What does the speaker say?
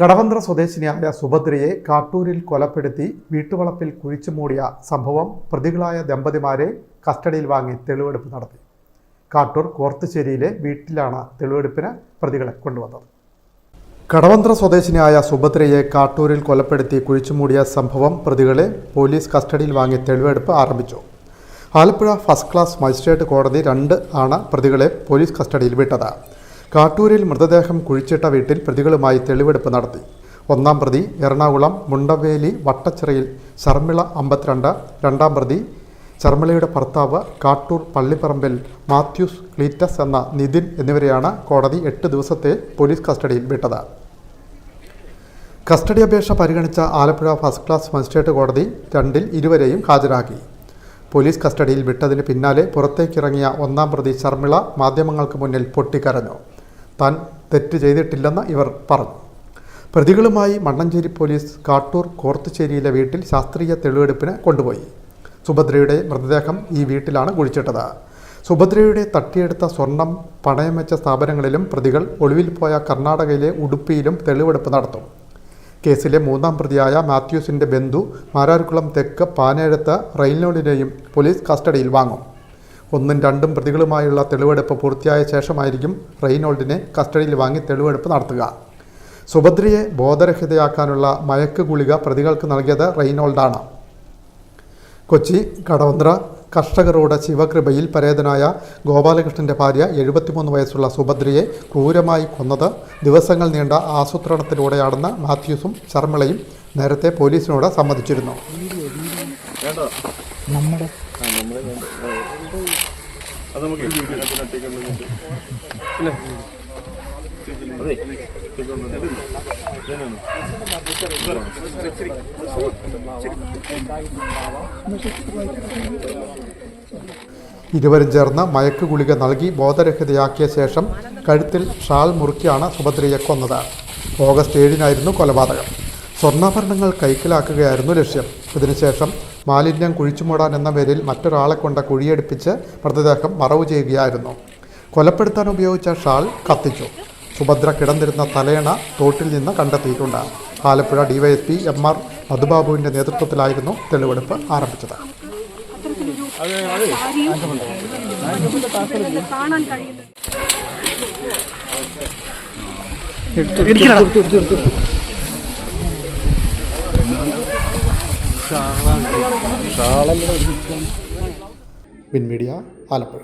കടവന്ത്ര സ്വദേശിനിയായ സുഭദ്രയെ കാട്ടൂരിൽ കൊലപ്പെടുത്തി വീട്ടുവളപ്പിൽ കുഴിച്ചു മൂടിയ സംഭവം പ്രതികളായ ദമ്പതിമാരെ കസ്റ്റഡിയിൽ വാങ്ങി തെളിവെടുപ്പ് നടത്തി. കാട്ടൂർ കോർത്തുശ്ശേരിയിലെ വീട്ടിലാണ് തെളിവെടുപ്പിന് പ്രതികളെ കൊണ്ടുവന്നത്. കടവന്ത്ര സ്വദേശിനിയായ സുഭദ്രയെ കാട്ടൂരിൽ കൊലപ്പെടുത്തി കുഴിച്ചുമൂടിയ സംഭവം പ്രതികളെ പോലീസ് കസ്റ്റഡിയിൽ വാങ്ങി തെളിവെടുപ്പ് ആരംഭിച്ചു. ആലപ്പുഴ ഫസ്റ്റ് ക്ലാസ് മജിസ്ട്രേറ്റ് കോടതി രണ്ട് ആണ് പ്രതികളെ പോലീസ് കസ്റ്റഡിയിൽ വിട്ടത്. കാട്ടൂരിൽ മൃതദേഹം കുഴിച്ചിട്ട വീട്ടിൽ പ്രതികളുമായി തെളിവെടുപ്പ് നടത്തി. ഒന്നാം പ്രതി എറണാകുളം മുണ്ടവേലി വട്ടച്ചിറയിൽ ശർമിള അമ്പത്തിരണ്ട് രണ്ടാം പ്രതി ശർമിളയുടെ ഭർത്താവ് കാട്ടൂർ പള്ളിപ്പറമ്പിൽ മാത്യൂസ് ക്ലീറ്റസ് എന്ന നിതിൻ എന്നിവരെയാണ് കോടതി എട്ട് ദിവസത്തെ പോലീസ് കസ്റ്റഡിയിൽ വിട്ടത്. കസ്റ്റഡി അപേക്ഷ പരിഗണിച്ച ആലപ്പുഴ ഫസ്റ്റ് ക്ലാസ് മജിസ്ട്രേറ്റ് കോടതി രണ്ടിൽ ഇരുവരെയും ഹാജരാക്കി. പോലീസ് കസ്റ്റഡിയിൽ വിട്ടതിന് പിന്നാലെ പുറത്തേക്കിറങ്ങിയ ഒന്നാം പ്രതി ശർമിള മാധ്യമങ്ങൾക്ക് മുന്നിൽ പൊട്ടിക്കരഞ്ഞു. താൻ തെറ്റ് ചെയ്തിട്ടില്ലെന്ന് ഇവർ പറഞ്ഞു. പ്രതികളുമായി മണ്ണഞ്ചേരി പോലീസ് കാട്ടൂർ കോർത്തുശ്ശേരിയിലെ വീട്ടിൽ ശാസ്ത്രീയ തെളിവെടുപ്പിന് കൊണ്ടുപോയി. സുഭദ്രയുടെ മൃതദേഹം ഈ വീട്ടിലാണ് കുഴിച്ചിട്ടത്. സുഭദ്രയുടെ തട്ടിയെടുത്ത സ്വർണം പണയം വെച്ച സ്ഥാപനങ്ങളിലും പ്രതികൾ ഒളിവിൽ പോയ കർണാടകയിലെ ഉടുപ്പിയിലും തെളിവെടുപ്പ് നടത്തും. കേസിലെ മൂന്നാം പ്രതിയായ മാത്യൂസിന്റെ ബന്ധു മാരാർകുളം തെക്ക് പാനേഴത്ത് റെയിൽനോഡിനെയും പോലീസ് കസ്റ്റഡിയിൽ വാങ്ങും. ഒന്നും രണ്ടും പ്രതികളുമായുള്ള തെളിവെടുപ്പ് പൂർത്തിയായ ശേഷമായിരിക്കും റെയ്നോൾഡിനെ കസ്റ്റഡിയിൽ വാങ്ങി തെളിവെടുപ്പ് നടത്തുക. സുഭദ്രയെ ബോധരഹിതയാക്കാനുള്ള മയക്ക് ഗുളിക പ്രതികൾക്ക് നൽകിയത് റെയ്നോൾഡാണ്. കൊച്ചി കടവന്ത്ര കർഷക റോഡ് ശിവകൃപയിൽ പരേതനായ ഗോപാലകൃഷ്ണന്റെ ഭാര്യ എഴുപത്തിമൂന്ന് വയസ്സുള്ള സുഭദ്രയെ ക്രൂരമായി കൊന്നത് ദിവസങ്ങൾ നീണ്ട ആസൂത്രണത്തിലൂടെയാണെന്ന് മാത്യൂസും ശർമ്മളയും നേരത്തെ പോലീസിനോട് സമ്മതിച്ചിരുന്നു. ഇരുവരും ചേർന്ന് മയക്ക് ഗുളിക നൽകി ബോധരഹിതയാക്കിയ ശേഷം കഴുത്തിൽ ഷാൾ മുറുക്കിയാണ് സുഭദ്രയെ കൊന്നത്. ഓഗസ്റ്റ് ഏഴിനായിരുന്നു കൊലപാതകം. സ്വർണാഭരണങ്ങൾ കൈക്കലാക്കുകയായിരുന്നു ലക്ഷ്യം. ഇതിനുശേഷം മാലിന്യം കുഴിച്ചുമൂടാൻ എന്ന പേരിൽ മറ്റൊരാളെ കൊണ്ട് കുഴിയെടുപ്പിച്ച് മൃതദേഹം മറവ് ചെയ്യുകയായിരുന്നു. കൊലപ്പെടുത്താൻ ഉപയോഗിച്ച ഷാൾ കത്തിച്ചു. സുഭദ്ര കിടന്നിരുന്ന തലേണ തോട്ടിൽ നിന്ന് കണ്ടെത്തിയിട്ടുണ്ട്. ആലപ്പുഴ ഡിവൈഎസ്പി എം ആർ മധുബാബുവിന്റെ നേതൃത്വത്തിലായിരുന്നു തെളിവെടുപ്പ് ആരംഭിച്ചത്. കാണാൻ കഴിയുന്നത് വിൻ മീഡിയ ആലപ്പുഴ.